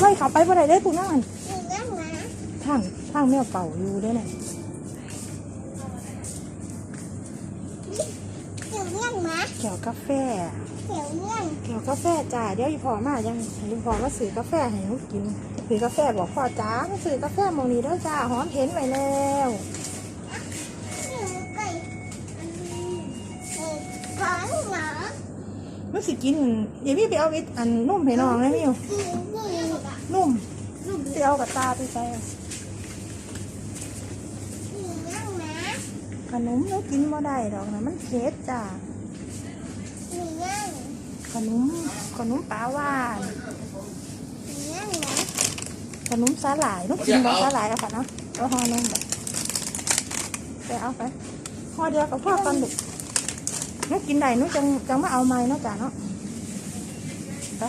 ไว้เขาไปบ่ได้ได้ปุ๊นั่งมันหนูเลี้ยงหมาทางทางแมวเป่าอยู่เด้วยน่ะหนูเลี้ยงหมาแก้วกาแฟเดี๋ยวเลี้ยงแก้วกาแฟจ้าเดี๋ยวอีพ่อมายังอีพ่อมาซื้อกาแฟให้หนูกินซื้อกาแฟบอกพ่อจ้ามาซื้อกาแฟหมองนี้เด้อจ้าหอมเห็นไว้แล้วหนูไก่อันนี้เอ่อของหมามันสิกินเดี๋ยวพี่ไปเอาวิตอันนุ่มให้น้องนะมิวกินนี่นุ่ม ไปเอากับตาไปใส่หนูเลี้ยงหมาขนมนูกินบ่ได้ดอกนะมันเค็ดจ้านูเลี้ยงขนมขนมปลาหวานนูเลี้ยงหมาขนมสาหร่ายหนูกินบ่สาหร่ายเอาค่ะเนาะเอาห่อหนึงไปไปเอาไปห่อเดียวกับพ่อกันลูกนูกินได้หนูจังจังมาเอาไม้นาะจ้าเนาะไป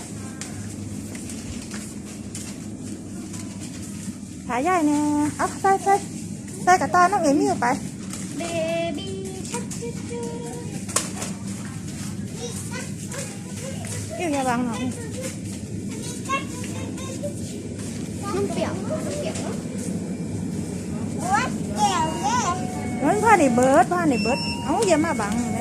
ขายใหญ่เนี่ยเอาใส่ใส่ใส่กับตาน้องเอ็มมี่ไปเบบี้ชักชักชักอิ่วอย่าบังหน่อยน้ำเปียกน้ำเปียกวัดแก้วเนี่ยมันผ้าในเบิร์ดผ้าในเบิร์ดเอาอย่ามาบังเลย